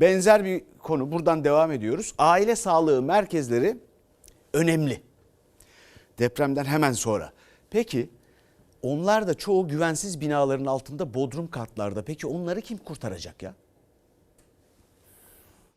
benzer bir konu buradan devam ediyoruz. Aile sağlığı merkezleri önemli. Depremden hemen sonra. Peki onlar da çoğu güvensiz binaların altında bodrum katlarda. Peki onları kim kurtaracak ya?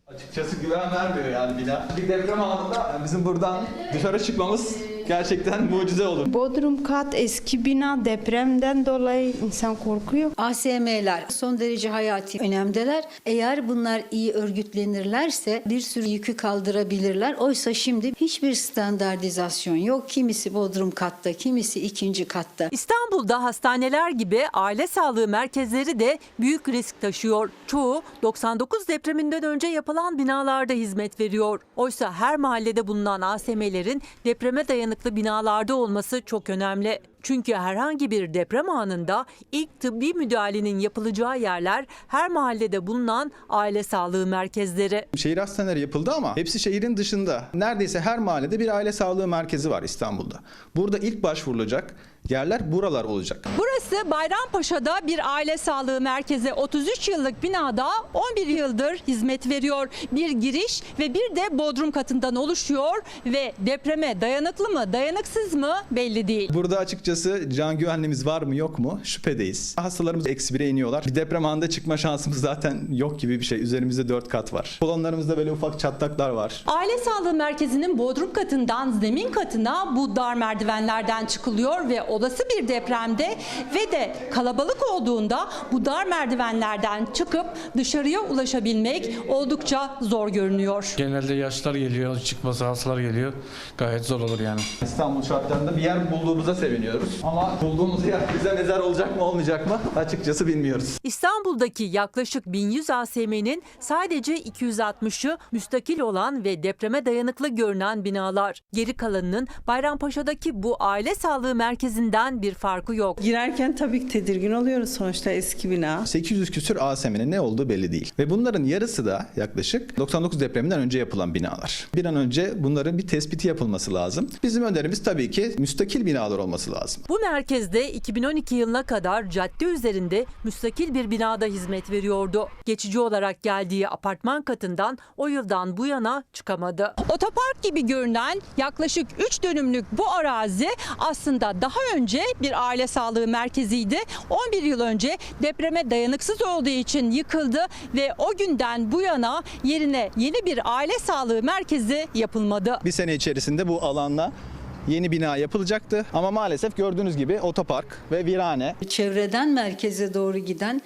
Açıkçası güven vermiyor yani bina. Bir deprem anında bizim buradan dışarı çıkmamız gerçekten mucize olur. Bodrum kat eski bina depremden dolayı insan korkuyor. ASM'ler son derece hayati önemdeler. Eğer bunlar iyi örgütlenirlerse bir sürü yükü kaldırabilirler. Oysa şimdi hiçbir standartizasyon yok. Kimisi bodrum katta, kimisi ikinci katta. İstanbul'da hastaneler gibi aile sağlığı merkezleri de büyük risk taşıyor. Çoğu 99 depreminden önce yapılan binalarda hizmet veriyor. Oysa her mahallede bulunan ASM'lerin depreme dayanıklı binalarda olması çok önemli. Çünkü herhangi bir deprem anında ilk tıbbi müdahalenin yapılacağı yerler her mahallede bulunan aile sağlığı merkezleri. Şehir hastaneleri yapıldı ama hepsi şehrin dışında. Neredeyse her mahallede bir aile sağlığı merkezi var İstanbul'da. Burada ilk başvurulacak yerler buralar olacak. Burası Bayrampaşa'da bir aile sağlığı merkezi. 33 yıllık binada 11 yıldır hizmet veriyor. Bir giriş ve bir de bodrum katından oluşuyor ve depreme dayanıklı mı dayanıksız mı belli değil. Burada açıkçası can güvenliğimiz var mı yok mu şüphedeyiz. Hastalarımız eksi bire iniyorlar. Bir deprem anında çıkma şansımız zaten yok gibi bir şey. Üzerimizde dört kat var. Kolonlarımızda böyle ufak çatlaklar var. Aile sağlığı merkezinin bodrum katından zemin katına bu dar merdivenlerden çıkılıyor ve olası bir depremde ve de kalabalık olduğunda bu dar merdivenlerden çıkıp dışarıya ulaşabilmek oldukça zor görünüyor. Genelde yaşlar geliyor, çıkması hastalar geliyor. Gayet zor olur yani. İstanbul şartlarında bir yer bulduğumuza seviniyoruz. Ama bulduğumuz yer bize mezar olacak mı olmayacak mı açıkçası bilmiyoruz. İstanbul'daki yaklaşık 1100 ASM'nin sadece 260'ı müstakil olan ve depreme dayanıklı görünen binalar. Geri kalanının Bayrampaşa'daki bu aile sağlığı merkezinden bir farkı yok. Girerken tabii ki tedirgin oluyoruz sonuçta eski bina. 800 küsür ASM'nin ne olduğu belli değil. Ve bunların yarısı da yaklaşık 99 depreminden önce yapılan binalar. Bir an önce bunların bir tespiti yapılması lazım. Bizim önerimiz tabii ki müstakil binalar olması lazım. Bu merkezde 2012 yılına kadar cadde üzerinde müstakil bir binada hizmet veriyordu. Geçici olarak geldiği apartman katından o yıldan bu yana çıkamadı. Otopark gibi görünen yaklaşık 3 dönümlük bu arazi aslında daha önce bir aile sağlığı merkeziydi. 11 yıl önce depreme dayanıksız olduğu için yıkıldı ve o günden bu yana yerine yeni bir aile sağlığı merkezi yapılmadı. Bir sene içerisinde bu alanla yeni bina yapılacaktı. Ama maalesef gördüğünüz gibi otopark ve virane Çevreden merkeze doğru giden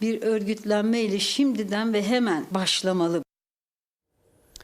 bir örgütlenme ile şimdiden ve hemen başlamalı.